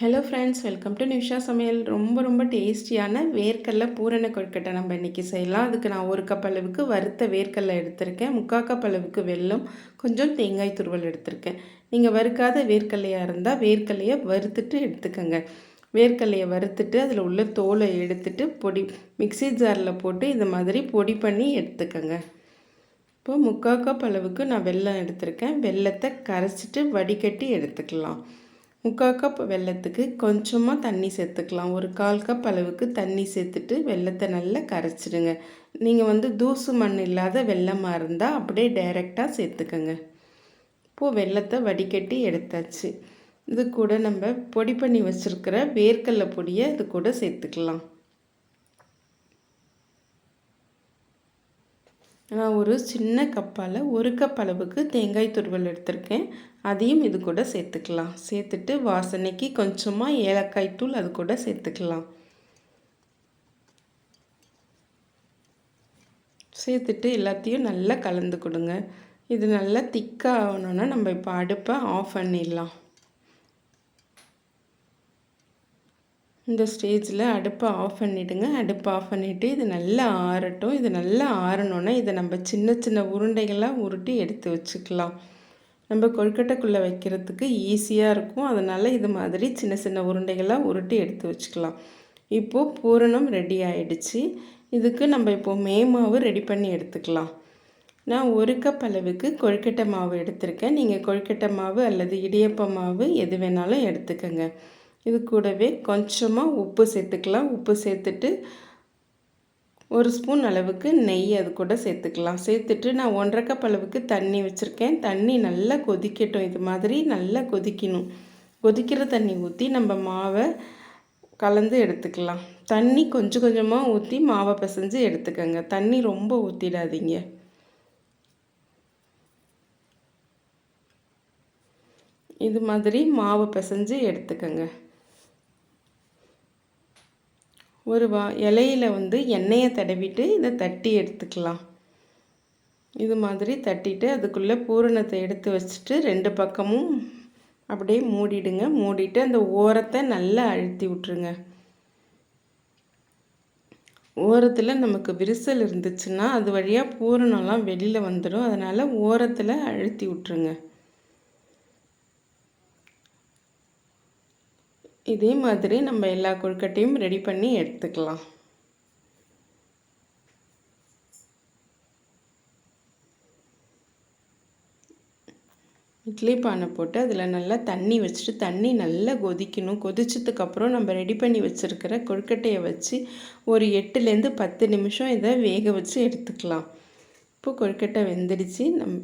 Hello friends welcome to Nisha சமையல் ரொம்ப ரொம்ப டேஸ்டியான வேர்க்கடல பூரண கொழுக்கட்டை நம்ம இன்றைக்கி செய்யலாம். அதுக்கு நான் ஒரு கப் அளவுக்கு வறுத்த வேர்க்கடலை எடுத்திருக்கேன். முக்கால் கப் அளவுக்கு வெல்லம் கொஞ்சம் தேங்காய் துருவல் எடுத்திருக்கேன். நீங்கள் வறுக்காத வேர்க்கடலையாக இருந்தால் வேர்க்கடலையை வறுத்துட்டு எடுத்துக்கோங்க. வேர்க்கடலையை வறுத்துட்டு அதில் உள்ள தோலை எடுத்துட்டு பொடி மிக்சி ஜாரில் போட்டு இந்த மாதிரி பொடி பண்ணி எடுத்துக்கோங்க. இப்போது முக்கால் கப் அளவுக்கு நான் வெல்லம் எடுத்திருக்கேன். வெல்லத்தை கரைச்சிட்டு வடிகட்டி எடுத்துக்கலாம். முக்கால் கப் வெள்ளத்துக்கு கொஞ்சமாக தண்ணி சேர்த்துக்கலாம். ஒரு கால் கப் அளவுக்கு தண்ணி சேர்த்துட்டு வெள்ளத்தை நல்லா கரைச்சிடுங்க. நீங்கள் வந்து தூசு மண் இல்லாத வெள்ளமாக இருந்தால் அப்படியே டைரெக்டாக சேர்த்துக்கோங்க. இப்போது வெள்ளத்தை வடிகட்டி எடுத்தாச்சு. இது கூட நம்ம பொடி பண்ணி வச்சுருக்கிற வேர்க்கடலை பொடியை இது கூட சேர்த்துக்கலாம். நான் ஒரு சின்ன கப்பால் ஒரு கப் அளவுக்கு தேங்காய் துருவல் எடுத்திருக்கேன். அதையும் இது கூட சேர்த்துக்கலாம். சேர்த்துட்டு வாசனைக்கு கொஞ்சமாக ஏலக்காய் தூள் அது கூட சேர்த்துக்கலாம். சேர்த்துட்டு எல்லாத்தையும் நல்லா கலந்து கொடுங்க. இது நல்லா திக்காக ஆகணுன்னா நம்ம இப்போ அடுப்பை ஆஃப் பண்ணிடலாம். இந்த ஸ்டேஜில் அடுப்பை ஆஃப் பண்ணிவிடுங்க அடுப்பை ஆஃப் பண்ணிவிட்டு இது நல்லா ஆறட்டும். இது நல்லா ஆறணுன்னா இதை நம்ம சின்ன சின்ன உருண்டைகளாக உருட்டி எடுத்து வச்சுக்கலாம். நம்ம கொழுக்கட்டைக்குள்ளே வைக்கிறதுக்கு ஈஸியாக இருக்கும். அதனால் இது மாதிரி சின்ன சின்ன உருண்டைகளாக உருட்டி எடுத்து வச்சுக்கலாம். இப்போது பூரணம் ரெடி ஆகிடுச்சு இதுக்கு நம்ம இப்போது மே மாவு ரெடி பண்ணி எடுத்துக்கலாம். நான் ஒரு கப் அளவுக்கு கொழுக்கட்டை மாவு எடுத்திருக்கேன். நீங்கள் கொழுக்கட்டை மாவு அல்லது இடியப்ப மாவு எது வேணாலும் எடுத்துக்கோங்க. இது கூடவே கொஞ்சமாக உப்பு சேர்த்துக்கலாம். உப்பு சேர்த்துட்டு ஒரு ஸ்பூன் அளவுக்கு நெய் அது கூட சேர்த்துக்கலாம். சேர்த்துட்டு நான் ஒன்றரை கப் அளவுக்கு தண்ணி வச்சுருக்கேன். தண்ணி நல்லா கொதிக்கட்டும். இது மாதிரி நல்லா கொதிக்கணும். கொதிக்கிற தண்ணி ஊற்றி நம்ம மாவை கலந்து எடுத்துக்கலாம். தண்ணி கொஞ்சம் கொஞ்சமாக ஊற்றி மாவை பிசைஞ்சு எடுத்துக்கோங்க. தண்ணி ரொம்ப ஊற்றிடாதீங்க இது மாதிரி மாவை பிசைஞ்சு எடுத்துக்கோங்க. ஒரு வா இலையில் வந்து எண்ணெயை தடவிட்டு இதை தட்டி எடுத்துக்கலாம். இது மாதிரி தட்டிட்டு அதுக்குள்ளே பூரணத்தை எடுத்து வச்சுட்டு ரெண்டு பக்கமும் அப்படியே மூடிடுங்க. மூடிட்டு அந்த ஓரத்தை நல்லா அழுத்தி விட்ருங்க ஓரத்தில் நமக்கு விரிசல் இருந்துச்சுன்னா அது வழியாக பூரணம்லாம் வெளியில் வந்துடும் அதனால் ஓரத்தில் அழுத்தி விட்ருங்க இதே மாதிரி நம்ம எல்லா கொழுக்கட்டையும் ரெடி பண்ணி எடுத்துக்கலாம். இட்லி பானை போட்டு அதில் நல்லா தண்ணி வச்சுட்டு தண்ணி நல்லா கொதிக்கணும். கொதிச்சதுக்கப்புறம் நம்ம ரெடி பண்ணி வச்சுருக்கிற கொழுக்கட்டையை வச்சு ஒரு எட்டுலேருந்து பத்து நிமிஷம் இதை வேக வச்சு எடுத்துக்கலாம். இப்போ கொழுக்கட்டை வெந்துடுச்சு. நம்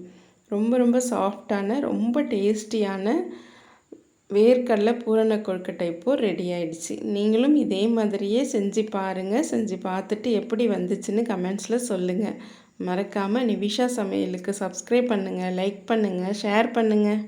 ரொம்ப ரொம்ப சாஃப்டான ரொம்ப டேஸ்டியான வேர்க்கடலை பூரண கொழுக்கட்டை இப்போது ரெடி ஆயிடுச்சு. நீங்களும் இதே மாதிரியே செஞ்சு பாருங்கள் செஞ்சு பார்த்துட்டு எப்படி வந்துச்சுன்னு கமெண்ட்ஸில் சொல்லுங்கள் மறக்காமல் நிவிஷா சமையலுக்கு சப்ஸ்கிரைப் பண்ணுங்கள் லைக் பண்ணுங்கள் ஷேர் பண்ணுங்கள்